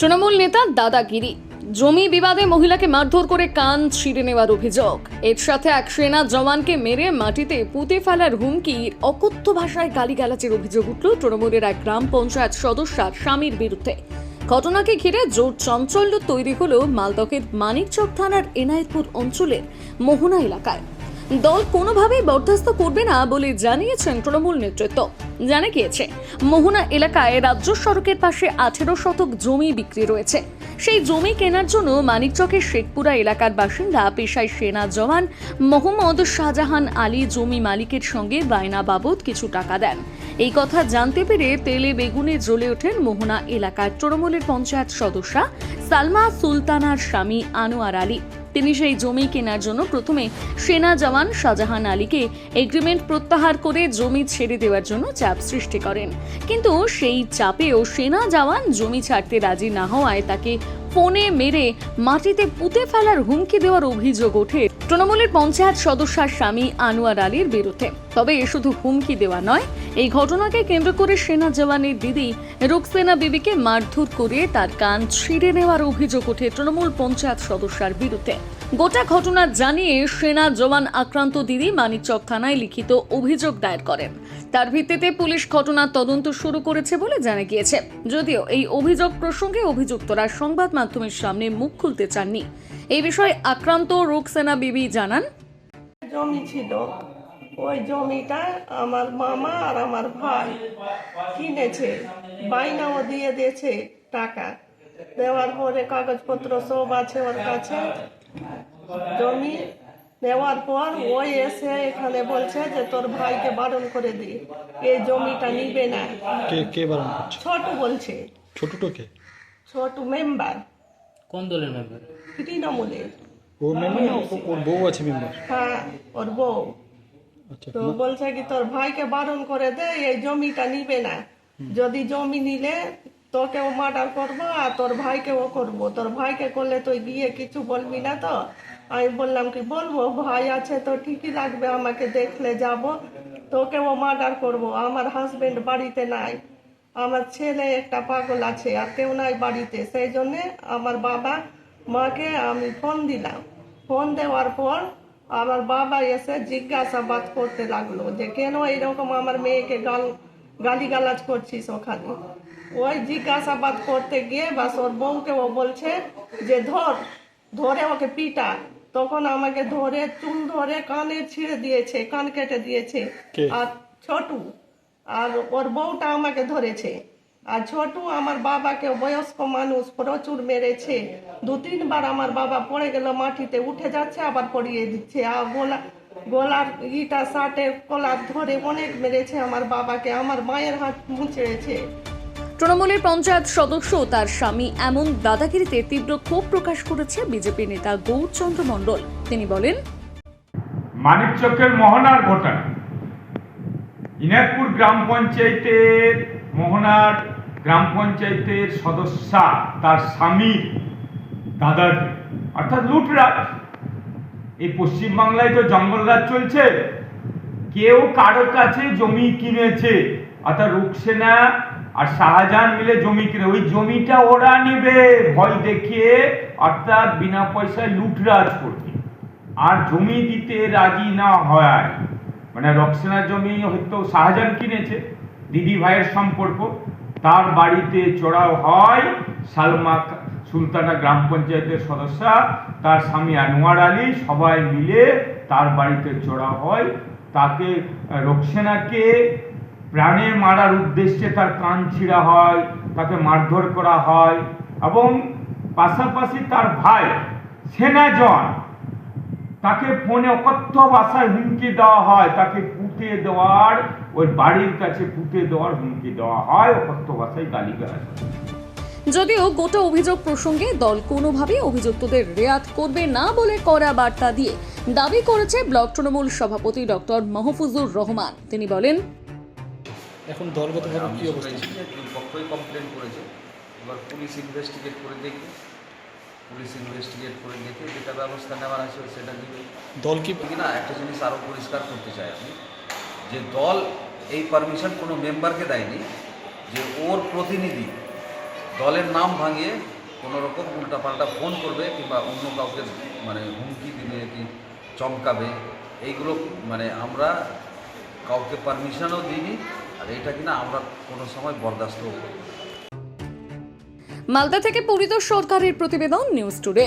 তৃণমূল নেতা দাদাগিরি। জমি বিবাদে মহিলাকে মারধর করে কান ছিঁড়ে নেওয়ার অভিযোগ। এর সাথে এক সেনা জওয়ানকে মেরে মাটিতে পুঁতে ফেলার হুমকি অকথ্য ভাষায় গালিগালাজের অভিযোগ উঠল তৃণমূলের এক গ্রাম পঞ্চায়েত সদস্যার স্বামীর বিরুদ্ধে। ঘটনাকে ঘিরে জোর চঞ্চল্য তৈরি হল মালদহের মানিকচক থানার এনায়েতপুর অঞ্চলের মোহনা এলাকায়। দল কোনোভাবেই বরদাস্ত করবে না বলে জানিয়েছেন তৃণমূল নেতৃত্ব। জানা গিয়েছে, মোহনা এলাকায় রাজ্য সড়কের পাশে আঠেরো শতক জমি বিক্রি রয়েছে। সেই জমি কেনার জন্য মানিকচকের শেখপুরা এলাকার বাসিন্দা, পেশায় সেনা জওয়ান মোহাম্মদ শাহজাহান আলী জমি মালিকের সঙ্গে বায়না বাবদ কিছু টাকা দেন। এই কথা জানতে পেরে তেলে বেগুনে জ্বলে ওঠেন মোহনা এলাকার তৃণমূলের পঞ্চায়েত সদস্যা সালমা সুলতানার স্বামী আনোয়ার আলী। তিনি সেই জমি কেনার জন্য প্রথমে সেনা জওয়ান শাহজাহান আলীকে এগ্রিমেন্ট প্রত্যাহার করে জমি ছেড়ে দেওয়ার জন্য চাপ সৃষ্টি করেন। কিন্তু সেই চাপেও সেনা জওয়ান জমি ছাড়তে রাজি না হওয়ায় তাকে ফোনে মেরে মাটিতে পুঁতে ফেলার হুমকি দেওয়ার অভিযোগ ওঠে তৃণমূলের পঞ্চায়েত সদস্যার স্বামী আনোয়ার আলীর বিরুদ্ধে। তবে শুধু হুমকি দেওয়া নয় এই ঘটনাকে কেন্দ্র করে সেনা জওয়ানের দিদি রুকসেনা বিবিকে মারধর করে তার কান ছিঁড়ে নেওয়ার অভিযোগ ওঠে তৃণমূল পঞ্চায়েত সদস্যার বিরুদ্ধে। গোটা ঘটনা জানিয়ে সেনা জওয়ান আক্রান্ত দিদি মানিকচক থানায় লিখিত অভিযোগ দায়ের করেন। তার ভিত্তিতে পুলিশ ঘটনার তদন্ত শুরু করেছে বলে জানা গিয়েছে। যদিও এই অভিযোগ প্রসঙ্গে অভিযুক্তরা সংবাদ মাধ্যমের সামনে মুখ খুলতে চাননি। এই বিষয়ে আক্রান্ত রুকসেনা বিবি জানান জমি ছিল। ওই জমিটা আমার মামা আর আমার ভাই কিনেছে। বাইনাও দিয়ে দিয়েছে টাকা। দেওয়ার পরে কাগজপত্র সব আছে ওর কাছে। জমি নেওয়ার পর ওই এসে এখানে বলছে যে তোর ভাইকে বারণ করে দি। এই জমিটা নিবে না। কে কে বারণ করছে? ছোট বলছে। ছোটটোকে ছোট মেম্বার। কোন দলের মেম্বার? তৃণমূলের। ও মেম্বার ও- ওর বউ আছে মেম্বার? হ্যাঁ ওর বউ। তো বলছে কি তোর ভাইকে বারণ করে দে এই জমিটা নিবে না। যদি জমি নিলে তোকেও মার্ডার করব আর তোর ভাইকেও করব। তোর ভাইকে করলে তুই গিয়ে কিছু বলবি না তো? আমি বললাম কি বলব ভাই আছে তো ঠিকই লাগবে আমাকে দেখলে যাব। তোকেও মার্ডার করব আমার হাজবেন্ড বাড়িতে নাই। আমার ছেলে একটা পাগল আছে আর কেউ নাই বাড়িতে। সেই জন্যে আমার বাবা মাকে আমি ফোন দিলাম। ফোন দেওয়ার পর আমার বাবা এসে জিজ্ঞাসাবাদ করতে লাগল যে কেন এরকম আমার মেয়েকে গাল গালিগালাজ করছিস ওখানে? ওই জিজ্ঞাসাবাদ করতে গিয়ে বাস ওর বউকে ও বলছে যে ধর ধরে ওকে পিটা তখন আমাকে ধরে চুল ধরে কানে ছিঁড়ে দিয়েছে কান কেটে দিয়েছে। আর ছোটু আর ওর বউটা আমাকে ধরেছে। আর ছোটু আমার বাবাকে বয়স্ক মানুষ প্রচুর মেরেছে। দু তিনবার আমার বাবা পড়ে গেল মাটিতে উঠে যাচ্ছে আবার পড়িয়ে দিচ্ছে। আর গোলা গলার ইটা শার্টে কলার ধরে অনেক মেরেছে আমার বাবাকে। আমার মায়ের হাত মুচড়েছে। তৃণমূলের পঞ্চায়েত সদস্য ও তার স্বামী এমন দাদাগিরিতে তীব্র ক্ষোভ প্রকাশ করেছে বিজেপি নেতা গৌরচন্দ্র মণ্ডল। তিনি বলেন মানিকচকের মোহনার ঘটনা। ইনাদপুর গ্রাম পঞ্চায়েতের মোহনার গ্রাম পঞ্চায়েতের সদস্যা, তার স্বামীর দাদার অর্থাৎ লুটরাজ। এই পশ্চিমবাংলায় তো জঙ্গলরাজ চলছে। কেউ কারও কাছে জমি কিনেছে, অর্থাৎ রুকসেনা আর শাহজাহান মিলে জমি কিনে, ওই জমিটা ওরা নেবে ভয় দেখিয়ে, অর্থাৎ বিনা পয়সায় লুটরাজ করবে। আর জমি দিতে রাজি না হয়। মানে রক্সেনার জমি হয়তো শাহজাহান কিনেছে। দিদি ভাইয়ের সম্পর্ক। তার বাড়িতে চড়াও হয়। সালমা সুলতানা গ্রাম পঞ্চায়েতের সদস্যা, তার স্বামী আনোয়ার আলী সবাই মিলে তার বাড়িতে চড়া হয়। তাকে রক্সেনাকে প্রাণে মারার উদ্দেশ্যে তার কান ছিঁড়া হয়, তাকে মারধর করা হয় এবং পাশাপাশি তার ভাই সেনা জন তাকে ফোনে অকথ্য ভাষায় হুমকি দেওয়া হয়। তাকে পুঁতে দেওয়ার ওই বাড়ির কাছে পুঁতে দেওয়ার হুমকি দেওয়া হয় অকথ্য ভাষায় গালিগালাজ। যদিও গোটা অভিযোগ প্রসঙ্গে দল কোনোভাবেই অভিযুক্তদের রেয়াত করবে না বলে করা বার্তা দিয়ে দাবি করেছে ব্লক তৃণমূল সভাপতি ডক্টর মাহফুজুর রহমান। তিনি বলেন এখন দলগতভাবে আমি কি অবস্থা দুই পক্ষই কমপ্লেন করেছে। এবার পুলিশ ইনভেস্টিগেট করে দেখবে পুলিশ ইনভেস্টিগেট করে দেখে যেটা ব্যবস্থা নেওয়ার আছে সেটা নিবে দল কি কি না একটা জিনিস আরও পরিষ্কার করতে চাই আমি। যে দল এই পারমিশন কোনো মেম্বারকে দেয়নি, যে ওর প্রতিনিধি দলের নাম ভাঙিয়ে কোনো রকম উল্টাপাল্টা ফোন করবে কিংবা অন্য কাউকে মানে হুমকি দিবে কি চমকাবে, এইগুলো মানে আমরা কাউকে পারমিশনও দিইনি আর এইটা কিনা আমরা কোনো সময় বরদাস্ত মালদা থেকে পরিতোষ সরকারের প্রতিবেদন নিউজ টুডে